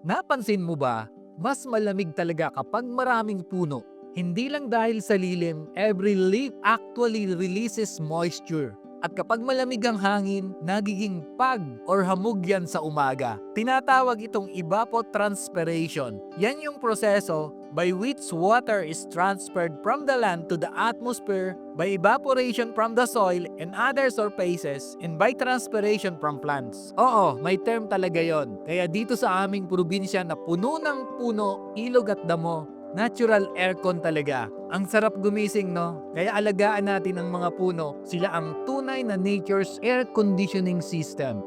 Napansin mo ba, mas malamig talaga kapag maraming puno. Hindi lang dahil sa lilim, every leaf actually releases moisture. At kapag malamig ang hangin, nagiging pag or hamog yan sa umaga. Tinatawag itong evapotranspiration. Yan yung proseso by which water is transferred from the land to the atmosphere by evaporation from the soil and other surfaces and by transpiration from plants. Oo, may term talaga yon. Kaya dito sa aming probinsya na puno ng puno, ilog at damo, natural aircon talaga. Ang sarap gumising, no? Kaya alagaan natin ang mga puno. Sila ang tunay na nature's air conditioning system.